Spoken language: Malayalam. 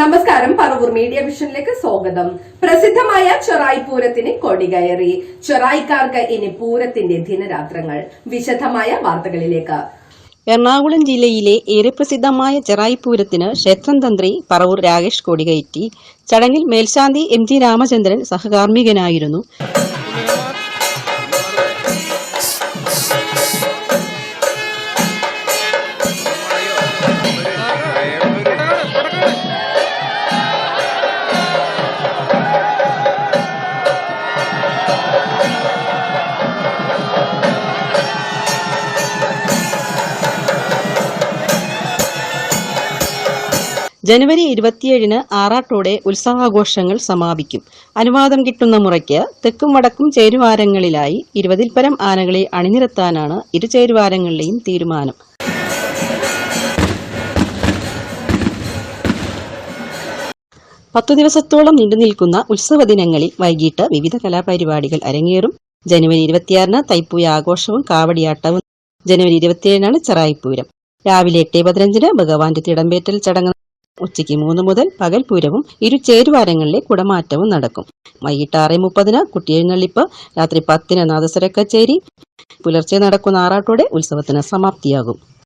നമസ്കാരം പറവൂർ മീഡിയ വിഷനിലേക്ക് സ്വാഗതം. പ്രസിദ്ധമായ ചെറായി പൂരത്തിന് കൊടികയറി ചെറായിക്കാർക്ക് ഇനി പൂരത്തിന്റെ ദിനരാത്രങ്ങൾ. വിശദമായ വാർത്തകളിലേക്ക്. എറണാകുളം ജില്ലയിലെ ഏറെ പ്രസിദ്ധമായ ചെറായിപ്പൂരത്തിന് ക്ഷേത്രം തന്ത്രി പറവൂർ രാകേഷ് കൊടികയറ്റി ചടങ്ങിൽ മേൽശാന്തി എം ജി രാമചന്ദ്രൻ സഹകാർമ്മികനായിരുന്നു. ജനുവരി ഇരുപത്തിയേഴിന് ആറാട്ടോടെ ഉത്സവാഘോഷങ്ങൾ സമാപിക്കും. അനുവാദം കിട്ടുന്ന മുറയ്ക്ക് തെക്കും വടക്കും ചേരുവാരങ്ങളിലായി ഇരുപതിൽ പരം ആനകളെ അണിനിരത്താനാണ് ഇരു ചേരുവാരങ്ങളിലെയും തീരുമാനം. പത്തു ദിവസത്തോളം നീണ്ടുനിൽക്കുന്ന ഉത്സവ ദിനങ്ങളിൽ വൈകിട്ട് വിവിധ കലാപരിപാടികൾ അരങ്ങേറും. ജനുവരി ഇരുപത്തിയാറിന് തൈപ്പൂയ ആഘോഷവും കാവടിയാട്ടവും. ജനുവരി ഇരുപത്തിയേഴിനാണ് ചെറായിപ്പൂരം. രാവിലെ എട്ട് പതിനഞ്ചിന് ഭഗവാന്റെ തിടമ്പേറ്റൽ ചടങ്ങ് ഉച്ചയ്ക്ക് മൂന്ന് മുതൽ പകൽപൂരവും ഇരു ചേരുവാരങ്ങളിലെ കുടമാറ്റവും നടക്കും. വൈകിട്ട് ആറ് മുപ്പതിന് കുട്ടിയെഴുന്നള്ളിപ്പ് രാത്രി പത്തിന് നാദസ്വര കച്ചേരി പുലർച്ചെ നടക്കുന്ന ആറാട്ടോടെ ഉത്സവത്തിന് സമാപ്തിയാകും.